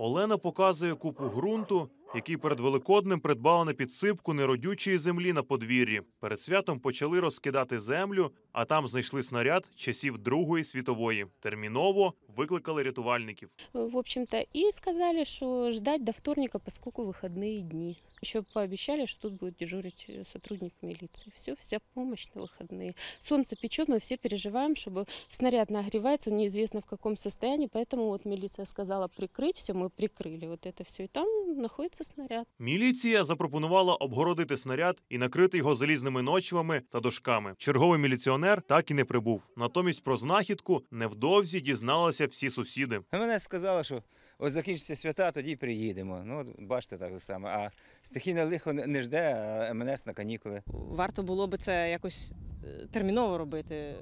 Олена показує купу ґрунту, який перед Великоднем придбала на підсипку неродючої землі на подвір'ї. Перед святом почали розкидати землю, а там знайшли снаряд часів Другої світової. Терміново викликали рятувальників. в общем-то, и сказали, что ждать до вторника, поскольку выходные дни. Еще пообещали, что тут будет дежурить э, сотрудник милиции. Все, вся помощь на выходные. Солнце печет, мы все переживаем, чтобы снаряд нагревается, он неизвестно в каком состоянии, поэтому вот милиция сказала прикрыть все, мы прикрыли вот это все, и там находится снаряд. Міліція запропонувала обгородити снаряд і накрити його залізними ночвами та дошками. Черговий міліціонер так і не прибув. Натомість про знахідку невдовзі дізналися всі сусіди. Мене сказали, що от закінчаться свята, тоді приїдемо. Ну, от бачите, так само. А стихійне лихо не не жде, а МНС на канікули. варто було би це якось е, терміново робити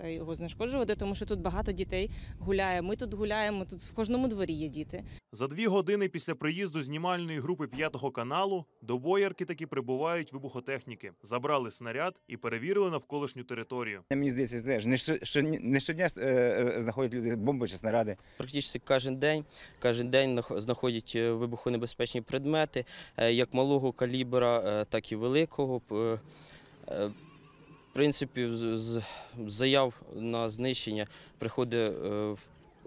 та його знешкоджувати, тому що тут багато дітей гуляє. Ми тут гуляємо, тут в кожному дворі є діти. За дві години після приїзду знімальної групи п'ятого каналу до боярки таки прибувають вибухотехніки, забрали снаряд і перевірили навколишню територію. Мені здається, не, що, що, не щодня е, е, знаходять люди бомби чи снаряди. Практично кожен день, кожен день нах- знаходять е, вибухонебезпечні предмети, як малого калібра, так і великого. Е, В принципі, з- заяв на знищення приходить е,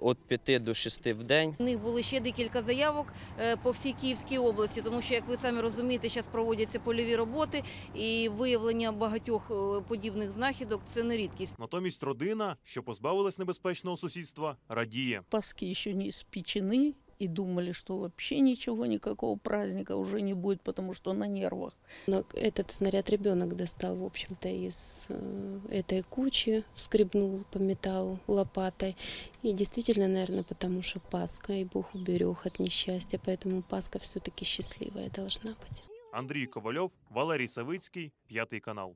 від 5 до 6 в день. У них були ще декілька заявок е, по всій Київській області, тому що, як ви самі розумієте, зараз проводяться польові роботи і виявлення багатьох е, подібних знахідок це не рідкість. Натомість родина, що позбавилась небезпечного сусідства, радіє. Паски еще не испечены и думали, что вообще ничего, никакого праздника уже не будет, потому что на нервах. Но этот снаряд ребенок достал, в общем-то, из э, этой кучи, скребнул по металлу лопатой. И действительно, наверное, потому что Пасха, и Бог уберег от несчастья, поэтому Пасха все-таки счастливая должна быть. Андрій Ковальов, Валерій Савицький, п'ятий канал.